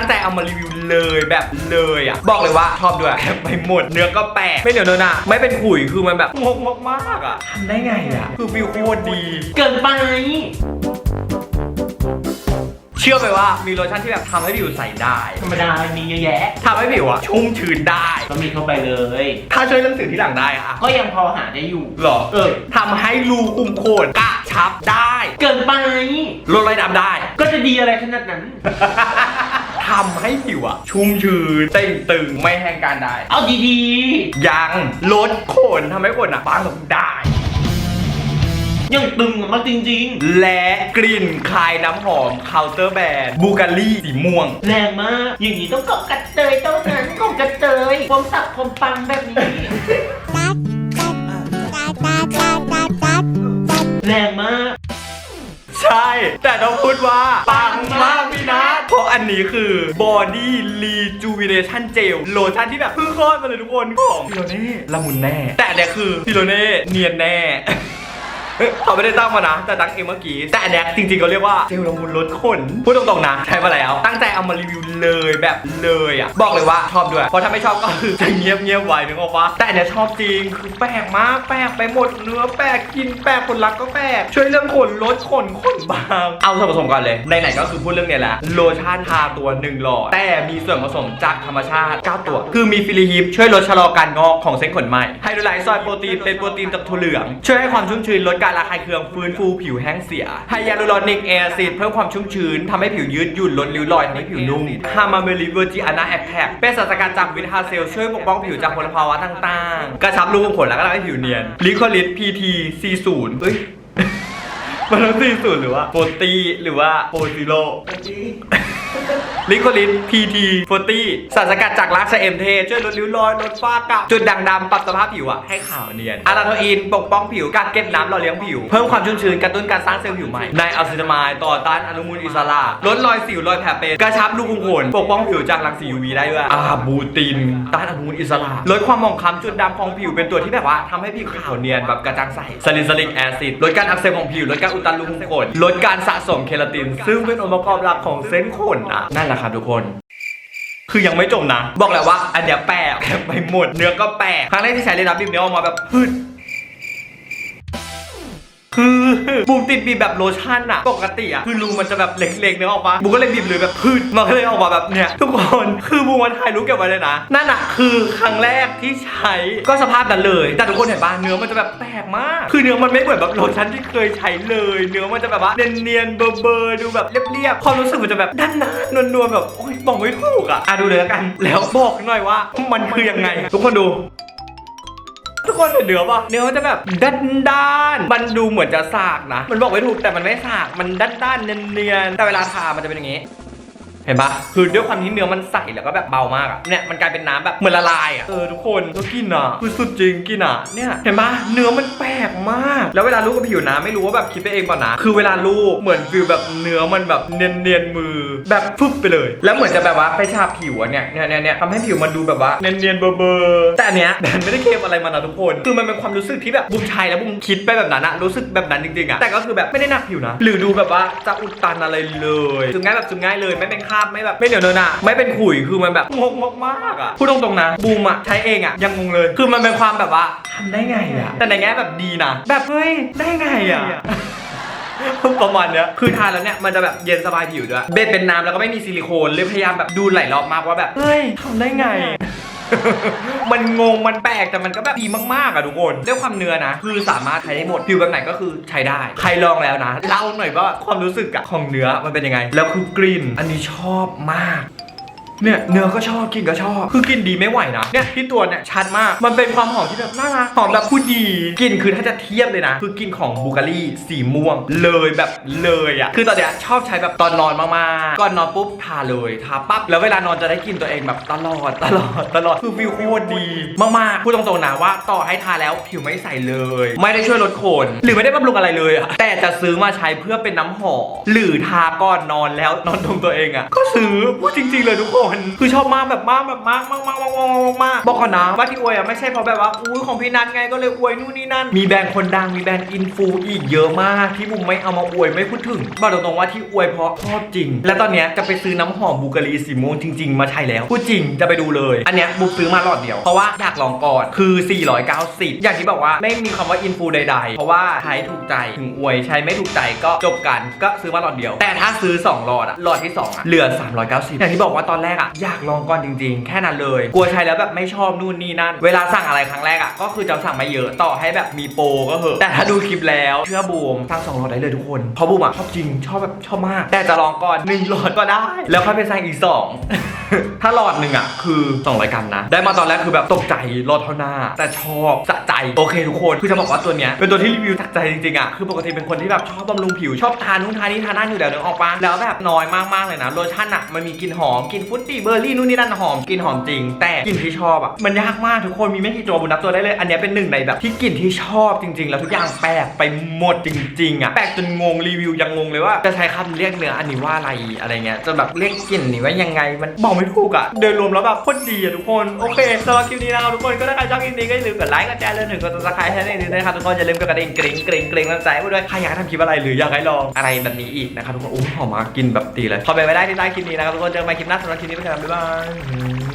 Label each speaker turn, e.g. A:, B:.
A: ตั้งใจเอามารีวิวเลยแบบเลยอะ บอกเลยว่าชอบด้วยไปหมดเนื้อก็แปลกไม่เหนียวเนอะหนะไม่เป็นขุยคือมันแบบงงมากๆอะทำได้ไงอะ คือฟิลโคตรดี
B: เกินไป
A: เชื่อไปว่ามีโลชั่นที่แบบทำให้ผิวใสได้
B: ธรรมดามีเยอะแยะ
A: ทำให้ผิวอะชุ่มชื้นได้
B: ก็มีเข้าไปเลย
A: ถ้าช่วยเรื่องสิวที่หลังได้อะ
B: ก็ยังพอหาได้อยู่
A: หรอ
B: เออ
A: ทำให้รูคุมโคนกระชับได้
B: เกินไป
A: ลดรอยดำได้
B: ก็จะดีอะไรขนาดนั้น
A: ทำให้ผิวอะชุ่มชื้นเต่งตึงไม่แห้งการได้
B: เอาดี
A: ยังลดขนทำให้ขนอะบางลงได้
B: ๆยังตึงมากจริง
A: และกลิ่นคลายน้ำหอมเคาน์เตอร์แบรนด์บูการีสีม่วง
B: ๆ แรงมาก อย่างนี้ต้องเกาะกระเตยเท่านั้นเกาะกระเตยความสับความปังแบบนี้ แรงมาก
A: ใช่ แต่ต้องพูดว่า ปังมากพี่นะเพราะ อันนี้คือ Body Rejuvenation Gel โลชั่นที่แบบเพิ่งคลอดมาเลยทุกคนของพิโรเน่ละมุนแน่ แต่อันเนี้ยคือพิโรเน่เนียนแน่ เขาไม่ได้ตั้งมานะ แต่ตั้งเองเมื่อกี้ แต่อันเนี้ยจริงๆเขาเรียกว่าเจลละมุนลดขนพูดตรงๆนะ ใช้มาแล้ว ตั้งใจเอามารีวิวเลยแบบเลยอะ บอกเลยว่าชอบด้วย เพราะถ้าไม่ชอบก็คือจะเงียบเงียบๆไว้นึกออกปะแต่อันเนี้ยชอบจริง คือแปลกมาก แปลกไปหมด เนื้อแปลกกินแปลกผลลัพธ์ก็แปลก ช่วยเรื่องขนลดขนขนบาง เอาส่วนผสมก่อนเลย ไหนๆก็คือพูดเรื่องเนี้ยแหละ โลชั่นทาตัวหนึ่งหลอด แต่มีส่วนผสมจากธรรมชาติ 9 ตัว คือมีฟิลิฮิปช่วยลดชะลอการงอกของเส้นขนใหม่ไฮโดรไลซ์ซอยโปรตีนเป็นโปรตีนจากถั่วเหลือง ช่วยให้ความชุ่มชื้นลดการระคายเคืองฟื้นฟูผิวแห้งเสียไฮยาลูรอนิกแอซิดเพิ่มความชุ่มชื้นทำให้ผิวยืดหยุ่นลดริ้วรอยทำให้ผิวนุ่มฮามาเมลิเวอร์จิอานาแอคแทกเป็นสารสกัดจากวิตาเซลช่วยปกป้องผิวจากมลภาวะต่างๆ กระชับรูขุมขนแล้วก็ทำให้ผิวเนียนลิโคลิส PT C0 เอ้ยมันต้อง C0 หรือว่าโปรตีหรือว่าโปรซิโล ลิโคลิน PT 40สารสกัดจากรากชเอมเทช่วยลดริ้วรอยลดฝ้ากระจุดด่างดำปรับสภาพผิวอะให้ขาวเนียนอะลาโทอินปกป้องผิวกักเก็บน้ำหล่อเลี้ยงผิว เพิ่มความชุ่มชื้นกระตุ้นการสร้างเซลล์ผิวใหม่ไนอัลซินามายต่อต้านอนุมูลอิสระลดรอยสิวรอยแผลเป็นกระชับรูขุมขนปกป้องผิวจากรังสี UV ได้ด้วยอาบูติน ต้านอนุมูลอิสระลดความหมองคล้ำจุดดำของผิวเป็นตัวที่แบบว่าทำให้ผิวขาวเนียนแบบกระจ่างใสซาลินซาลิกแอซิดลดการอักเสบของผิวลดการอุดตันรูขุมขนลดการสะสมเคลาติน ซึ่งเป็นองค์ประกอบหลักของเส้นขนอะนั่นแหละครับทุกคน คือยังไม่จบนะ บอกแล้ว่า อันเนี้ยแปลกไปหมดเนื้อก็แปลกครั้งแรกที่ใช้เลยนะบีบเนี้ยออกมาแบบพืด คือบูมติดบีบแบบโลชั่นอะปกติอะคือรูมันจะแบบเล็กๆเนื้อออกปะบูมก็เลยบีบเลยแบบพืดมันก็เลยออกมาแบบเนี้ยทุกคนคือบูมมันถ่ายรูปเก็บไว้เลยนะนั่นอะคือครั้งแรกที่ใช้ก็สภาพนั้นเลย แต่ทุกคนเห็นปะเนื้อมันจะแบบแปลกมาก คือเนื้อมันไม่เหมือนแบบโลชั่นที่เคยใช้เลย เนื้อมันจะแบบว่าเนียนๆเบอร์ๆดูแบบเรียบๆความรู้สึกมันจะแบบด้านหน้านวลๆแบบโอ๊ยบอกไม่ถูกอะอะดูเลยแล้วกัน แล้วบอกหน่อยว่ามันคือยังไง ทุกคนดู ทุกคนเห็นเนื้อปะเนื้อมันจะแบบด้านด้านๆมันดูเหมือนจะสากนะ มันบอกไว้ถูกแต่มันไม่สาก มันด้านด้านๆเนียนๆแต่เวลาทามันจะเป็นอย่างนี้ เห็นปะคือด้วยความที่เนื้อมันใสแล้วก็แบบเบามากอะเนี่ยมันกลายเป็นน้ำแบบเหมือนละลายอะเออทุกคนก็กินอะคือสุดจริงกินอะเนี่ยเห็นปะเนื้อมันแปลกมาก แล้วเวลาลูกกับผิวนะไม่รู้ว่าแบบคิดไปเองเปล่านะคือเวลาลูกเหมือนฟิลแบบเนื้อมันแบบเนียนเนียนๆมือแบบฟึบไปเลย แล้วเหมือนจะแบบว่าไปฉาบผิวอะเนี่ยเนี่ยเนี่ยเนี่ยทำให้ผิวมันดูแบบว่าเนียนเนียนๆเบอร์เบอร์แต่อันเนี้ยแดนไม่ได้เคลมอะไรมานะทุกคน คือมันเป็นความรู้สึกที่แบบบุมใช้แล้วบุมคิดไปแบบนั้นอะรู้สึกแบบนั้นจริงๆอะแต่ก็คือแบบไม่ได้หนักผิวนะ หรือดูแบบว่าจะอุดตันอะไรเลยซึมง่ายแบบซึมง่ายเลยไม่เป็นภาพไม่แบบไม่เหนียวเนอะหนะไม่เป็นขุยคือมันแบบงงมากๆอะพูดตรงๆนะบูมอะใช้เองอะยังงงเลย คือมันเป็นความแบบว่าทำได้ไงอะแต่ในแง่แบบดีนะแบบเฮ้ยได้ไงอะประมาณเนี้ยคือทานแล้วเนี่ยมันจะแบบเย็นสบายผิวด้วยเบ็ดเป็นน้ำแล้วก็ไม่มีซิลิโคนเลยพยายามแบบดูหลายรอบมากว่าแบบเฮ้ยทำได้ไง มันงงมันแปลกแต่มันก็แบบดีมากๆอะทุกคนด้วยความเนื้อนะ คือสามารถใช้ได้หมดผิวแบบไหนก็คือใช้ได้ ใครลองแล้วนะเล่าหน่อยว่าความรู้สึกอะของเนื้อมันเป็นยังไง แล้วคือกลิ่นอันนี้ชอบมาก เนี่ยเนื้อก็ชอบกินก็ชอบคือกินดีไม่ไหวนะเนี่ยที่ตัวเนี่ยชัดมากมันเป็นความหอมที่แบบน่ารักหอมแบบผู้ดีกลิ่นคือถ้าจะเทียบเลยนะ คือกลิ่นของบูการีสีม่วงเลยแบบเลยอะคือตอนเนี้ยชอบใช้แบบตอนนอนมากๆก่อนนอนปุ๊บทาเลยทาปั๊บแล้วเวลานอนจะได้กลินตัวเองแบบตลอดตลอดตลอดคือวิวโคตรดีมากๆพูดตรงๆนะว่าต่อให้ทาแล้วผิวไม่ใสเลย ไม่ได้ช่วยลดขนหรือไม่ได้บำรุงอะไรเลยอะแต่จะซื้อมาใช้เพื่อเป็นน้ำหอมหรือทาก่อนนอนแล้วนอนตรงตัวเองอะก็ซื้อพูดจริง ๆเลยทุกคนคือชอบมากแบบมากแบบมากมากมากมากมากมากบอกก่อนนะว่าที่อวยอะไม่ใช่เพราะแบบว่าอุ้ยของพี่นัทไงก็เลยอวยนู่นนี่นั่น มีแบรนด์คนดังมีแบรนด์อินฟูอีกเยอะมากที่บุมไม่เอามาอวยไม่พูดถึงบอกตรงๆว่าที่อวยเพราะชอบจริง และตอนเนี้ยจะไปซื้อน้ำหอมบูการีสีม่วงจริง ๆ มาใช้แล้วพูดจริงจะไปดูเลย อันเนี้ยบุมซื้อมาหลอดเดียวเพราะว่าอยากลองก่อนคือ 490 อย่างที่บอกว่าไม่มีคำว่าอินฟูใด ๆ เพราะว่าใช้ถูกใจถึงอวยใช้ไม่ถูกใจก็จบกันก็ซื้อมาหลอดเดียว แต่ถ้าซื้อ2หลอดอะหลอดที่2อะเหลือ 390 อย่างที่บอกว่าตอนแรกอะอยากลองก่อนจริง ๆ แค่นั้นเลย กลัวใช้แล้วแบบไม่ชอบนู่นนี่นั่น เวลาสั่งอะไรครั้งแรกอะก็คือจะสั่งมาเยอะต่อให้แบบมีโปรก็เหอะแต่ถ้าดูคลิปแล้วเชื่อบูมสั่งสองหลอดได้เลยทุกคนเพราะบูมอะชอบจริงชอบแบบชอบมาก แต่จะลองก่อนหนึ่งหลอดก็ได้ แล้วค่อยไปสั่งอีกสองถ้าหลอดหนึ่งอะคือ200กรัมนะ ได้มาตอนแรกคือแบบตกใจหลอดเท่าหน้า แต่ชอบสะใจโอเคทุกคนคือจะบอกว่าตัวเนี้ยเป็นตัวที่รีวิวจากใจจริงๆอะคือปกติเป็นคนที่แบบชอบบำรุงผิวชอบทานนู่นทานนี่ทานนั่นอยู่แล้วนึกออกปะแล้วแบบน้อยมากๆเลยนะโลชั่นอะมันมีกลิ่นหอมกลิ่นฟุตตี้เบอร์รี่นู่นนี่นั่นหอมกลิ่นหอมจริง แต่กลิ่นที่ชอบอะมันยากมากทุกคนมีไม่กี่ตัวบุญนับตัวได้เลย อันนี้เป็นหนึ่งในแบบที่กลิ่นที่ชอบจริง ๆ แล้วทุกอย่างแปลกไปหมดจริงๆอะแปลกจนงงรีวิวยังงงเลยว่าจะใช้คำเรียกเนื้ออันนี้ว่าอะไรอะไรเงี้ยจะแบบเรียกกลิ่นนี้ว่ายังไงมันบอกไม่ถูกอะโดยรวมแล้วแบบโคตรดีอะทุกคนโอเคสำหรับคลิปนี้นะครับทุกคนก็ถ้าใครชอบคลิปนี้ก็อย่าลืมกดไลค์กดแชร์เลยถึงกดซับสไครต์ให้ได้ด้วยนะครับทุกคนอย่าลืมกดกระดิ่งกริ๊งกริ๊งกริ๊งกำใจไว้ด้วยใครอยากทำคลิปอะไรหรืออยากให้ลองอะไรแบบนี้อีกนะครับทุกคนโอ้หอมมากกินแบบตีเลยขอไปไว้ได้ที่ใต้คลิปนี้นะครับทุกคนเจอกันใหม่คลิปหน้าสำหรับคลิปนี้ the happy line.